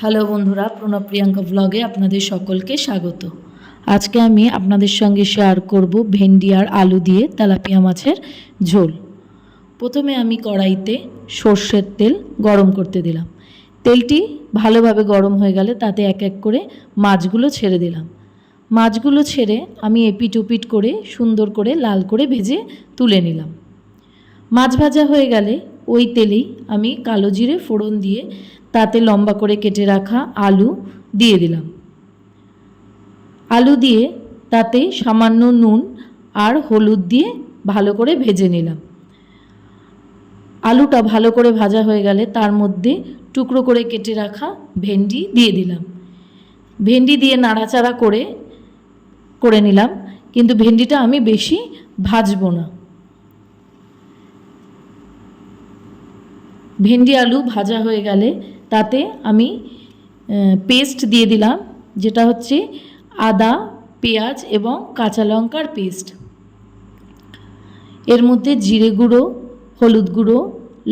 Hello বন্ধুরা, প্রণব প্রিয়াঙ্কা ব্লগে আপনাদের সকলকে স্বাগত। আজকে আমি আপনাদের সঙ্গে শেয়ার করব ভেন্ডি আর আলু দিয়ে তেলাপিয়া মাছের ঝোল। প্রথমে আমি কড়াইতে সর্ষের তেল গরম করতে দিলাম। তেলটি ভালোভাবে গরম হয়ে গেলে তাতে এক এক করে মাছগুলো ছেড়ে দিলাম। মাছগুলো ছেড়ে আমি এপিট ওপিট করে সুন্দর করে লাল করে ভেজে তুলে নিলাম। মাছ ভাজা হয়ে গেলে ওই তেলেই আমি কালো জিরে ফোড়ন দিয়ে তাতে লম্বা করে কেটে রাখা আলু দিয়ে দিলাম। আলু দিয়ে তাতে সামান্য নুন আর হলুদ দিয়ে ভালো করে ভেজে নিলাম। আলুটা ভালো করে ভাজা হয়ে গেলে তার মধ্যে টুকরো করে কেটে রাখা ভেন্ডি দিয়ে দিলাম। ভেন্ডি দিয়ে নাড়াচাড়া করে করে নিলাম, কিন্তু ভেন্ডিটা আমি বেশি ভাজবো না। ভেন্ডি আলু ভাজা হয়ে গেলে তাতে আমি পেস্ট দিয়ে দিলাম, যেটা হচ্ছে আদা, পেঁয়াজ এবং কাঁচা লঙ্কার পেস্ট এর মধ্যে জিরে গুঁড়ো, হলুদ গুঁড়ো,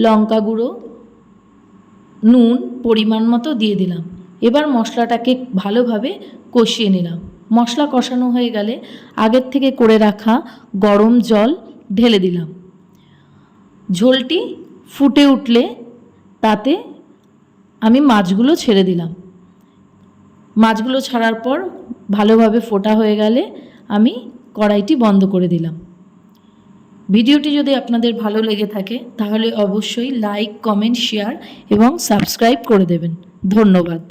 লঙ্কা গুঁড়ো, নুন পরিমাণ মতো দিয়ে দিলাম। এবার মশলাটাকে ভালোভাবে কষিয়ে নিলাম। মশলা কষানো হয়ে গেলে আগের থেকে করে রাখা গরম জল ঢেলে দিলাম। ঝোলটি ফুটে উঠলে তাতে আমি মাছগুলো ছেড়ে দিলাম। মাছগুলো ছাড়ার পর ভালোভাবে ফোটা হয়ে গেলে আমি কড়াইটি বন্ধ করে দিলাম। ভিডিওটি যদি আপনাদের ভালো লেগে থাকে, তাহলে অবশ্যই লাইক, কমেন্ট, শেয়ার এবং সাবস্ক্রাইব করে দেবেন। ধন্যবাদ।